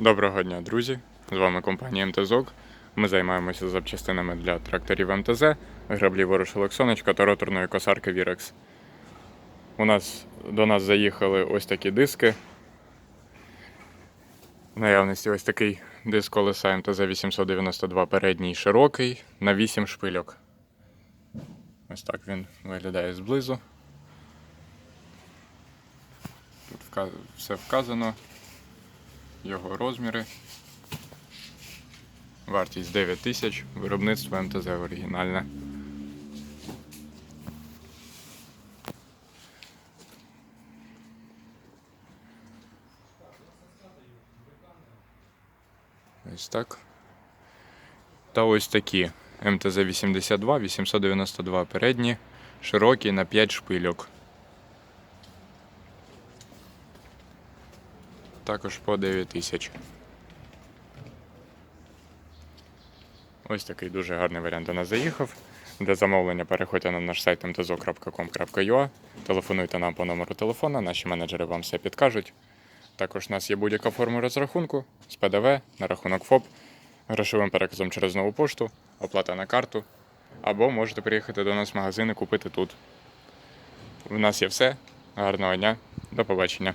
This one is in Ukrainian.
Доброго дня, друзі! З вами компанія МТЗОК. Ми займаємося запчастинами для тракторів МТЗ, граблі ворошилок сонечка та роторної косарки Вірекс. У нас до нас заїхали ось такі диски. В наявності ось такий диск колеса МТЗ 892 передній широкий на 8 шпильок. Ось так він виглядає зблизу. Тут все вказано його розміри. Вартість 9 тисяч, виробництво МТЗ оригінальне. Ось так. Та ось такі МТЗ 82, 892 передні, широкі на 5 шпильок. Також по 9 тисяч. Ось такий дуже гарний варіант до нас заїхав. Для замовлення переходьте на наш сайт mtzo.com.ua, телефонуйте нам по номеру телефона, наші менеджери вам все підкажуть. Також у нас є будь-яка форма розрахунку з ПДВ на рахунок ФОП, грошовим переказом через нову пошту, оплата на карту. Або можете приїхати до нас в магазин і купити тут. У нас є все. Гарного дня, до побачення.